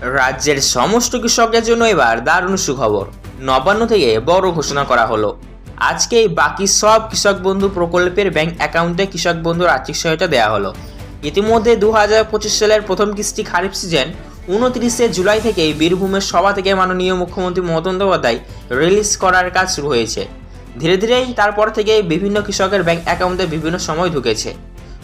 রাজ্যের সমস্ত কৃষকের জন্য এবার দারুণ সুখবর। নবান্ন থেকে বড় ঘোষণা করা হলো। আজকেই বাকি সব কৃষক বন্ধু প্রকল্পের ব্যাংক অ্যাকাউন্টে কৃষক বন্ধুর আর্থিক সহায়তা দেওয়া হলো। ইতিমধ্যে দু হাজার পঁচিশ সালের প্রথম কিস্তি খারিফ সিজন, উনত্রিশে জুলাই থেকেই বীরভূমের সভা থেকে মাননীয় মুখ্যমন্ত্রী মমতা বন্দ্যোপাধ্যায় রিলিজ করার কাজ শুরু হয়েছে। ধীরে ধীরেই তারপর থেকে বিভিন্ন কৃষকের ব্যাংক অ্যাকাউন্টে বিভিন্ন সময় ঢুকেছে।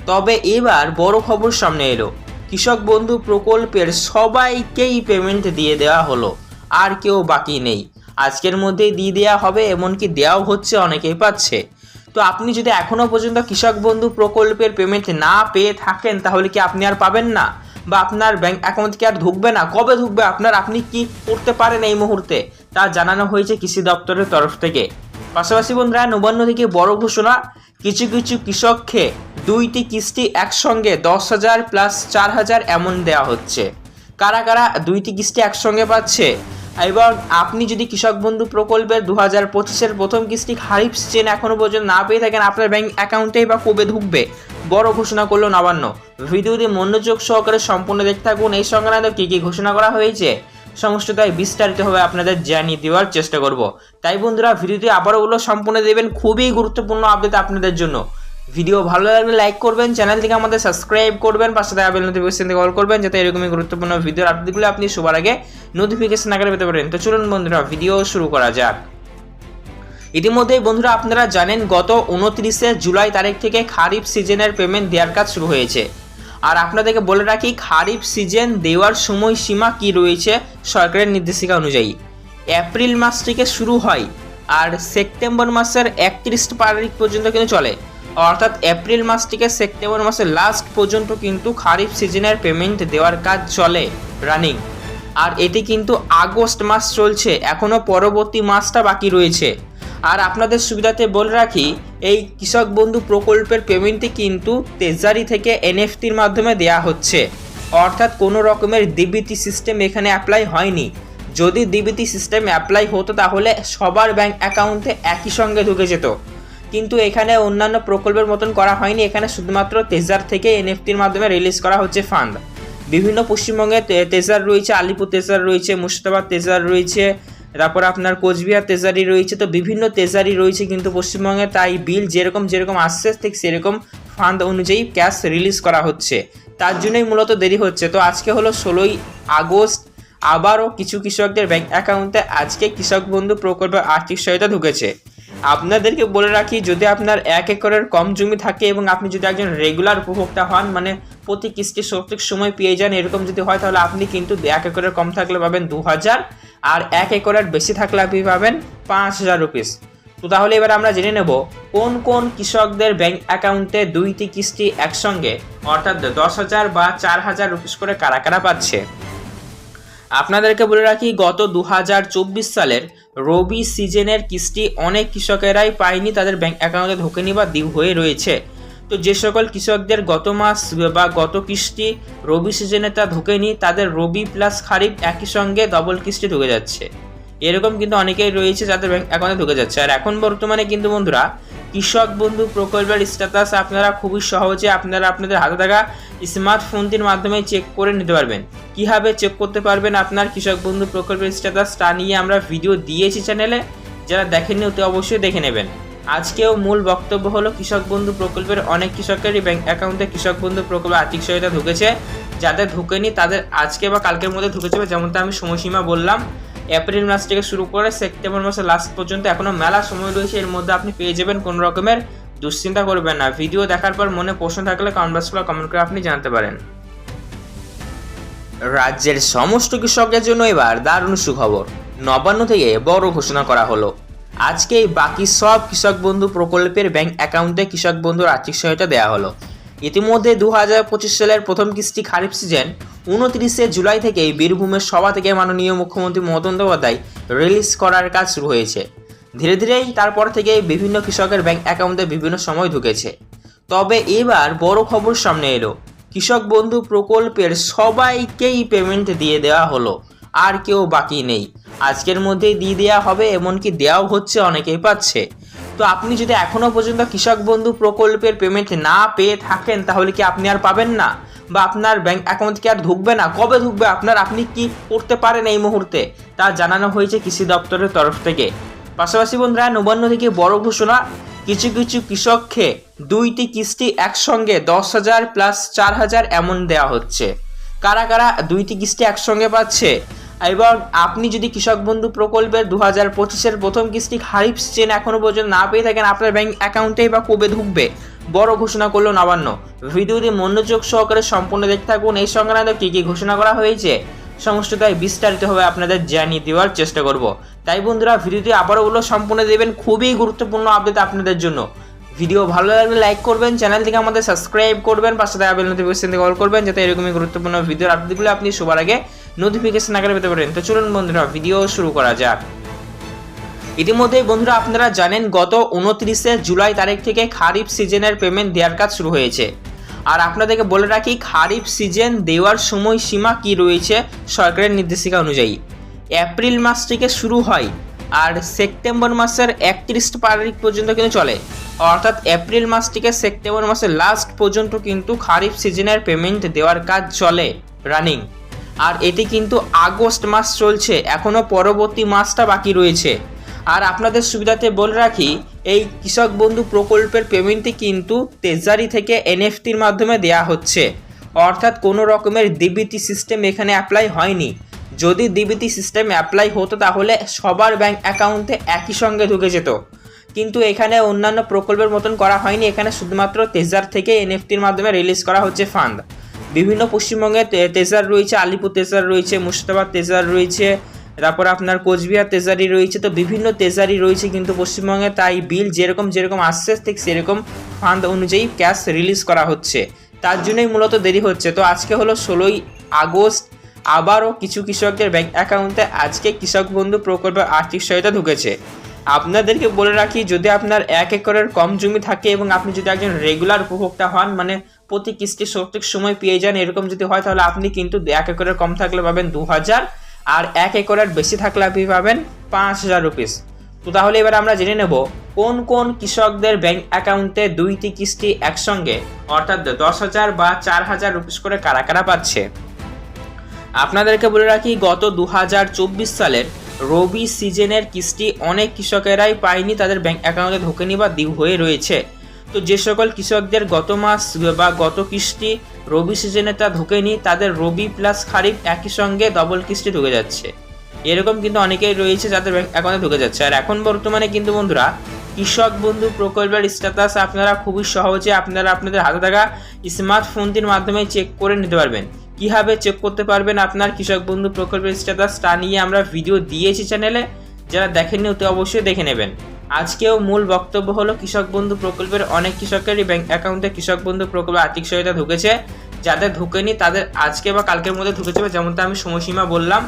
তবে এবার বড় খবর সামনে এলো। কৃষক বন্ধু প্রকল্পের সবাইকেই পেমেন্ট দিয়ে দেওয়া হলো। আর কেউ বাকি নেই। আজকের মধ্যেই দিয়ে দেওয়া হবে, এমনকি দেওয়াও হচ্ছে, অনেকেই পাচ্ছে। তো আপনি যদি এখনও পর্যন্ত কৃষক বন্ধু প্রকল্পের পেমেন্ট না পেয়ে থাকেন, তাহলে কি আপনি আর পাবেন না? বা আপনার ব্যাংক অ্যাকাউন্ট কি আর ঢুকবে না? কবে ঢুকবে? আপনার আপনি কি করতে পারেন এই মুহূর্তে? তা জানানো হয়েছে কৃষি দপ্তরের তরফ থেকে। পাশাপাশি বন্ধুরা নবান্ন থেকে বড় ঘোষণা, কিছু কিছু কৃষককে দুইটি কিস্তি একসঙ্গে দশ হাজার প্লাস চার হাজার এমন দেওয়া হচ্ছে। কারা কারা দুইটি কিস্তি একসঙ্গে পাচ্ছে? এবং আপনি যদি কৃষক বন্ধু প্রকল্পের দু হাজার পঁচিশের প্রথম কিস্তি খারিফ সিজন এখনও পর্যন্ত না পেয়ে থাকেন, আপনার ব্যাংক অ্যাকাউন্টেই বা কবে ঢুকবে বড় ঘোষণা করল নবান্ন। ভিডিওটি মনোযোগ সহকারে সম্পূর্ণ দেখতে থাকুন। এই সংক্রান্ত কী কী ঘোষণা করা হয়েছে? সমস্তটাই বিস্তারিতভাবে আপনাদের জানিয়ে দেওয়ার চেষ্টা করব। তাই বন্ধুরা, ভিডিওটি আবারও হলো সম্পূর্ণ দেবেন খুবই গুরুত্বপূর্ণ আপডেট আপনাদের জন্য। ভিডিও ভালো লাগলে লাইক করবেন চ্যানেলটিকে আমাদের সাবস্ক্রাইব করবেন, পাশে থাকা বেল নোটিফিকেশন থেকে অল করবেন, যাতে এরকমই গুরুত্বপূর্ণ ভিডিওর আপডেটগুলো আপনি সবার আগে নোটিফিকেশন আকারে পেতে পারেন। তো চলুন বন্ধুরা, ভিডিও শুরু করা যাক। ইতিমধ্যেই বন্ধুরা, আপনারা জানেন গত উনত্রিশে জুলাই তারিখ থেকে খারিফ সিজনের পেমেন্ট দেওয়ার কাজ শুরু হয়েছে। আর আপনাদেরকে বলে রাখি, খারিফ সিজন দেওয়ার সময়সীমা কি রয়েছে সরকারের নির্দেশিকা অনুযায়ী? এপ্রিল মাস থেকে শুরু হয় আর সেপ্টেম্বর মাসের একত্রিশ তারিখ পর্যন্ত কিন্তু চলে। অর্থাৎ এপ্রিল মাস থেকে সেপ্টেম্বর মাসের লাস্ট পর্যন্ত কিন্তু খারিফ সিজনের পেমেন্ট দেওয়ার কাজ চলে রানিং আর এটি কিন্তু আগস্ট মাস চলছে এখনও পরবর্তী মাসটা বাকি রয়েছে। আর আপনাদের সুবিধাতে বলে রাখি, এই কৃষক বন্ধু প্রকল্পের পেমেন্টটি কিন্তু তেজারি থেকে এনএফটির মাধ্যমে দেয়া হচ্ছে। অর্থাৎ কোনো রকমের ডিবিটি সিস্টেম এখানে অ্যাপ্লাই হয়নি। যদি ডিবিটি সিস্টেম অ্যাপ্লাই হতো তাহলে সবার ব্যাংক অ্যাকাউন্টে একই সঙ্গে ঢুকে যেত। কিন্তু এখানে অন্যান্য প্রকল্পের মতন করা হয়নি। এখানে শুধুমাত্র তেজার থেকে এনএফটির মাধ্যমে রিলিজ করা হচ্ছে ফান্ড বিভিন্ন পশ্চিমবঙ্গে তেজার রয়েছে, আলিপুর তেজার রয়েছে, মুর্শিদাবাদ তেজার রয়েছে তারপর আপনার কোচবিহার তেজারি রয়েছে, তো বিভিন্ন তেজারি রয়েছে কিন্তু পশ্চিমবঙ্গে, তাই বিল যেরকম যেরকম আসছে, ঠিক সেরকম ফান্ড অনুযায়ী ক্যাশ রিলিজ করা হচ্ছে। তার জন্যই মূলত দেরি হচ্ছে। তো আজকে হলো ষোলোই আগস্ট, আবারও কিছু কৃষকদের ব্যাংক অ্যাকাউন্টে আজকে কৃষক বন্ধু প্রকল্পের আর্থিক সহায়তা ঢুকেছে। আপনাদেরকে বলে রাখি, যদি আপনার এক একরের কম জমি থাকে এবং আপনি যদি একজন রেগুলার উপভোক্তা হন মানে প্রতি কিস্তি সঠিক সময় পেয়ে যান, এরকম যদি হয়, তাহলে আপনি কিন্তু এক একরের কম থাকলে পাবেন দু হাজার আর এক একরের বেশি থাকলে আপনি পাবেন পাঁচ হাজার রুপিস তো তাহলে এবার আমরা জেনে নেব, কোন কোন কৃষকদের ব্যাংক অ্যাকাউন্টে দুইটি কিস্তি একসঙ্গে, অর্থাৎ দশ হাজার বা চার হাজার রুপিস করে কারা কারা পাচ্ছে? আপনাদেরকে বলে রাখি, গত দু হাজার চব্বিশ সালের রবি সিজনের কিস্তি অনেক কৃষকেরাই পায়নি, তাদের ব্যাংক অ্যাকাউন্টে ঢোকেনি বা দিউ হয়ে রয়েছে। তো যে সকল কৃষকদের গত মাস বা গত কিস্তি রবি সিজনে তা ঢোকেনি, তাদের রবি প্লাস খারিফ একই সঙ্গে ডবল কিস্তি ঢুকে যাচ্ছে। এরকম কিন্তু অনেকেই রয়েছে যাদের ব্যাংক অ্যাকাউন্টে ঢুকে যাচ্ছে। আর এখন বর্তমানে কিন্তু বন্ধুরা কৃষক বন্ধু প্রকল্পের স্ট্যাটাস আপনারা খুবই সহজে আপনারা আপনাদের হাতে থাকা স্মার্টফোনটির মাধ্যমে চেক করে নিতে পারবেন। কীভাবে চেক করতে পারবেন আপনার কৃষক বন্ধু প্রকল্পের স্ট্যাটাস তা নিয়ে আমরা ভিডিও দিয়েছি চ্যানেলে যারা দেখেননি অতি অবশ্যই দেখে নেবেন। আজকেও মূল বক্তব্য হলো কৃষক বন্ধু প্রকল্পের অনেক কৃষকেরই ব্যাংক অ্যাকাউন্টে কৃষক বন্ধু প্রকল্পে আর্থিক সহায়তা ঢুকেছে। যাদের ঢুকেনি তাদের আজকে বা কালকের মধ্যে ঢুকে যাবে যেমনটা আমি সময়সীমা বললাম এপ্রিল মাস থেকে শুরু করে সেপ্টেম্বর মাসের লাস্ট পর্যন্ত এখনও মেলা সময় রয়েছে। এর মধ্যে আপনি পেয়ে যাবেন কোনো রকমের দুশ্চিন্তা করবেন না। ভিডিও দেখার পর মনে প্রশ্ন থাকলে কমেন্ট বক্সে কমেন্ট করে আপনি জানতে পারেন। রাজ্যের সমস্ত কৃষকের জন্য এবার দারুণ সুখবর। নবান্ন থেকে বড় ঘোষণা করা হলো। আজকেই বাকি সব কৃষক বন্ধু প্রকল্পের ব্যাংক অ্যাকাউন্টে কৃষক বন্ধুর আর্থিক সহায়তা দেওয়া হলো। ইতিমধ্যে দু হাজার পঁচিশ সালের প্রথম কিস্তি খারিফ সিজন উনত্রিশে জুলাই থেকেই বীরভূমের সভা থেকে মাননীয় মুখ্যমন্ত্রী মমতা বন্দ্যোপাধ্যায় রিলিজ করার কাজ শুরু হয়েছে। ধীরে ধীরেই তারপর থেকেই বিভিন্ন কৃষকের ব্যাংক অ্যাকাউন্টে বিভিন্ন সময় ঢুকেছে। তবে এবার বড় খবর সামনে এলো। কৃষক বন্ধু প্রকল্পের সবাইকেই পেমেন্ট দিয়ে দেওয়া হলো। আর কেউ বাকি নেই। আজকের মধ্যেই দিয়ে দেওয়া হবে, এমনকি দেওয়াও হচ্ছে, অনেকেই পাচ্ছে। তো আপনি যদি এখনও পর্যন্ত কৃষক বন্ধু প্রকল্পের পেমেন্ট না পেয়ে থাকেন, তাহলে কি আপনি আর পাবেন না? বা আপনার ব্যাংক অ্যাকাউন্ট কি আর ঢুকবে না? কবে ঢুকবে? আপনার আপনি কি করতে পারেন এই মুহূর্তে? তা জানানো হয়েছে কৃষি দপ্তরের তরফ থেকে। পাশাপাশি বন্ধুরা, নবান্ন থেকে বড় ঘোষণা, কিছু কিছু কৃষককে দুইটি কিস্তি একসঙ্গে দশ হাজার প্লাস চার হাজার এমন দেওয়া হচ্ছে। কারা কারা দুইটি কিস্তি একসঙ্গে পাচ্ছে? এবং আপনি যদি কৃষক বন্ধু প্রকল্পের দু হাজার পঁচিশের প্রথম কিস্তি খারিফ চেন এখনও পর্যন্ত না পেয়ে থাকেন, আপনার ব্যাংক অ্যাকাউন্টেই বা কবে ঢুকবে। বড় ঘোষণা করল নবান্ন। ভিডিওটি মনোযোগ সহকারে সম্পূর্ণ দেখতে থাকুন। এই সংক্রান্ত কী কী ঘোষণা করা হয়েছে সমস্তটাই বিস্তারিতভাবে আপনাদের জানিয়ে দেওয়ার চেষ্টা করব। তাই বন্ধুরা, ভিডিওটি আবারও হলো সম্পূর্ণ দেবেন খুবই গুরুত্বপূর্ণ আপডেট আপনাদের জন্য। ভিডিও ভালো লাগলে লাইক করবেন চ্যানেল থেকে আমাদের সাবস্ক্রাইব করবেন, পাশে থাকা বেল নোটিফিকেশন থেকে অল করবেন, যাতে এরকমই গুরুত্বপূর্ণ ভিডিওর আপডেটগুলো আপনি সবার আগে নোটিফিকেশন আকারে পেতে পারেন। তো চলুন বন্ধুরা ভিডিও শুরু করা যাক। ইতিমধ্যে বন্ধুরা, আপনারা জানেন, গত উনত্রিশে জুলাই তারিখ থেকে খারিফ সিজনের পেমেন্ট দেওয়ার কাজ শুরু হয়েছে। আর আপনাদেরকে বলে রাখি, খারিফ সিজন দেওয়ার সময়সীমা কি রয়েছে সরকারের নির্দেশিকা অনুযায়ী। এপ্রিল মাস থেকে শুরু হয় আর সেপ্টেম্বর মাসের একত্রিশ তারিখ পর্যন্ত কিন্তু চলে। অর্থাৎ এপ্রিল মাস থেকে সেপ্টেম্বর মাসের লাস্ট পর্যন্ত কিন্তু খারিফ সিজনের পেমেন্ট দেওয়ার কাজ চলে রানিং আর এটি কিন্তু আগস্ট মাস চলছে এখনও পরবর্তী মাসটা বাকি রয়েছে। আর আপনাদের সুবিধাতে বলে রাখি, এই কৃষক বন্ধু প্রকল্পের পেমেন্টটি কিন্তু তেজারি থেকে এনএফটির মাধ্যমে দেয়া হচ্ছে। অর্থাৎ কোনো রকমের ডিবিটি সিস্টেম এখানে অ্যাপ্লাই হয়নি। যদি ডিবিটি সিস্টেম অ্যাপ্লাই হতো তাহলে সবার ব্যাংক অ্যাকাউন্টে একই সঙ্গে ঢুকে যেত। কিন্তু এখানে অন্যান্য প্রকল্পের মতন করা হয়নি, এখানে শুধুমাত্র তেজার থেকে এনএফটির মাধ্যমে রিলিজ করা হচ্ছে ফান্ড বিভিন্ন পশ্চিমবঙ্গে তেজার রয়েছে, আলিপুর তেজার রয়েছে, মুর্শিদাবাদ তেজার রয়েছে, তারপর আপনার কোচবিহার তেজারি রয়েছে, তো বিভিন্ন তেজারি রয়েছে কিন্তু পশ্চিমবঙ্গে, তাই বিল যেরকম যেরকম আসছে, ঠিক সেরকম ফান্ড অনুযায়ী ক্যাশ রিলিজ করা হচ্ছে। তার জন্যই মূলত দেরি হচ্ছে। তো আজকে হলো ষোলোই আগস্ট, আবারও কিছু কৃষকদের ব্যাংক অ্যাকাউন্টে আজকে কৃষক বন্ধু প্রকল্পের আর্থিক সহায়তা ঢুকেছে। আপনাদেরকে বলে রাখি, যদি আপনার এক একরের কম জমি থাকে এবং আপনি যদি একজন রেগুলার উপভোক্তা হন মানে প্রতি কিস্তি সঠিক সময় পেয়ে যান, এরকম যদি হয়, তাহলে আপনি কিন্তু এক একরের কম থাকলে পাবেন দু হাজার আর এক একরের বেশি থাকলে আপনি পাবেন পাঁচ হাজার রুপিস তো তাহলে এবার আমরা জেনে নেব, কোন কোন কৃষকদের ব্যাংক অ্যাকাউন্টে দুইটি কিস্তি একসঙ্গে, অর্থাৎ দশ হাজার বা চার হাজার রুপিস করে কারা কারা পাচ্ছে? আপনাদেরকে বলে রাখি, গত দু হাজার চব্বিশ সালের রবি সিজনের কিস্তি অনেক কৃষকেরাই পায়নি, তাদের ব্যাংক অ্যাকাউন্টে ঢোকেনি বা ডিউ হয়ে রয়েছে। তো যে সকল কৃষকদের গত মাস বা গত কিস্তি রবি সিজনে তা ঢোকেনি, তাদের রবি প্লাস খারিফ একই সঙ্গে ডবল কিস্তি ঢুকে যাচ্ছে। এরকম কিন্তু অনেকেই রয়েছে যাদের ব্যাংক অ্যাকাউন্টে ঢুকে যাচ্ছে। আর এখন বর্তমানে কিন্তু বন্ধুরা, কৃষক বন্ধু প্রকল্পের স্ট্যাটাস আপনারা খুবই সহজে আপনারা আপনাদের হাতে থাকা স্মার্টফোনটির মাধ্যমে চেক করে নিতে পারবেন। কীভাবে চেক করতে পারবেন আপনার কৃষক বন্ধু প্রকল্পের স্ট্যাটাস তা নিয়ে আমরা ভিডিও দিয়েছি চ্যানেলে যারা দেখেননি অতি অবশ্যই দেখে নেবেন। আজকেও মূল বক্তব্য হলো কৃষক বন্ধু প্রকল্পের অনেক কৃষকেরই ব্যাংক অ্যাকাউন্টে কৃষক বন্ধু প্রকল্পে আর্থিক সহায়তা ঢুকেছে। যাদের ঢুকেনি তাদের আজকে বা কালকের মধ্যে ঢুকে যাবে যেমনটা আমি সময়সীমা বললাম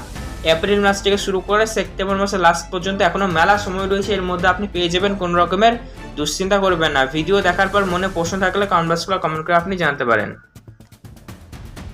এপ্রিল মাস থেকে শুরু করে সেপ্টেম্বর মাসের লাস্ট পর্যন্ত এখনও মেলা সময় রয়েছে। এর মধ্যে আপনি পেয়ে যাবেন কোনো রকমের দুশ্চিন্তা করবেন না। ভিডিও দেখার পর মনে প্রশ্ন থাকলে কমেন্ট বক্সে কমেন্ট করে আপনি জানাতে পারেন।